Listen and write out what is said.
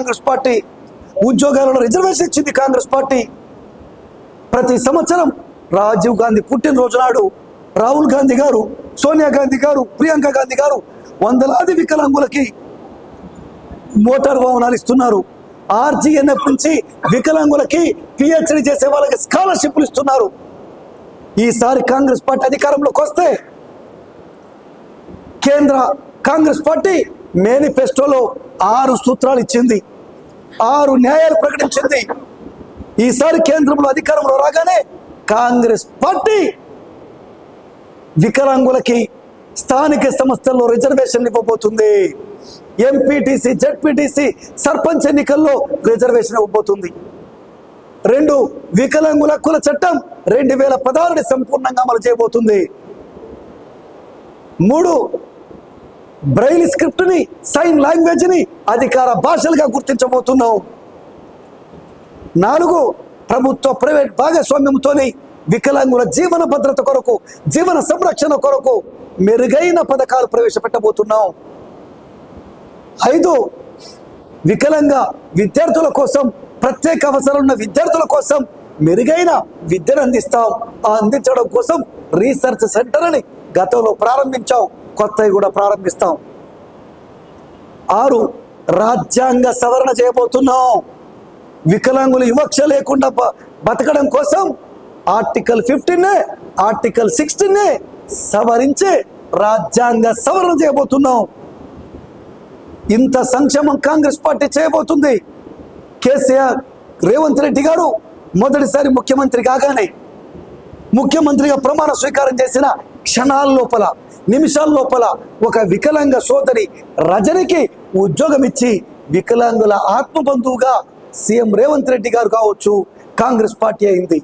Congress party ఉద్యోగాలలో reservation ఇచ్చింది Congress party. ప్రతి సంవత్సరం రాజీవ్ గాంధీ పుట్టినరోజు నాడు రాహుల్ గాంధీ గారు సోనియా గాంధీ గారు ప్రియాంక గాంధీ గారు వందలాది వికలాంగులకి మోటార్ వాహనాలు ఇస్తున్నారు. ఆర్జీఎన్ఎఫ్ నుంచి వికలాంగులకి పిహెచ్డి చేసే వాళ్ళకి స్కాలర్షిప్లు ఇస్తున్నారు. ఈసారి కాంగ్రెస్ పార్టీ అధికారంలోకి వస్తే కేంద్ర కాంగ్రెస్ పార్టీ మేనిఫెస్టోలో ఆరు సూత్రాలు ఇచ్చింది. ఆరు న్యాయాలు ప్రకటించింది. ఈసారి కేంద్రంలో అధికారంలో రాగానే కాంగ్రెస్ పార్టీ వికలాంగులకి స్థానిక సంస్థల్లో రిజర్వేషన్ ఇవ్వబోతుంది. ఎంపీటీసీ జడ్పీటీసీ సర్పంచ్ ఎన్నికల్లో రిజర్వేషన్ ఇవ్వబోతుంది. రెండు వికలాంగుల హక్కుల చట్టం రెండు వేల పదహారుని సంపూర్ణంగా అమలు చేయబోతుంది. మూడు బ్రెయిల్ స్క్రిప్ట్ని సైన్ లాంగ్వేజ్ని అధికార భాషలుగా గుర్తించబోతున్నాం. నాలుగు ప్రభుత్వ ప్రైవేట్ భాగస్వామ్యంతోని వికలాంగుల జీవన భద్రత కొరకు జీవన సంరక్షణ కొరకు మెరుగైన పథకాలు ప్రవేశపెట్టబోతున్నాం. ఐదు వికలాంగ విద్యార్థుల కోసం ప్రత్యేక అవసరం విద్యార్థుల కోసం మెరుగైన విద్యను అందిస్తాం. ఆ అందించడం కోసం రీసెర్చ్ సెంటర్ అని గతంలో ప్రారంభించాం. కొత్తవి కూడా ప్రారంభిస్తాం. ఆరు రాజ్యాంగ సవరణ చేయబోతున్నాం. వికలాంగులు వివక్ష లేకుండా బతకడం కోసం ఆర్టికల్ ఫిఫ్టీన్ ఆర్టికల్ సిక్స్టీన్ సవరించే రాజ్యాంగ సవరణ చేయబోతున్నాం. ఇంత సంక్షేమం కాంగ్రెస్ పార్టీ చేయబోతుంది. కేసీఆర్ రేవంత్ రెడ్డి గారు మొదటిసారి ముఖ్యమంత్రి కాగానే ముఖ్యమంత్రిగా ప్రమాణ స్వీకారం చేసిన క్షణాల లోపల నిమిషాల లోపల ఒక వికలాంగ సోదరి రజనికి ఉద్యోగం ఇచ్చి వికలాంగుల ఆత్మబంధువుగా సీఎం రేవంత్ రెడ్డి గారు కావచ్చు కాంగ్రెస్ పార్టీ అయింది.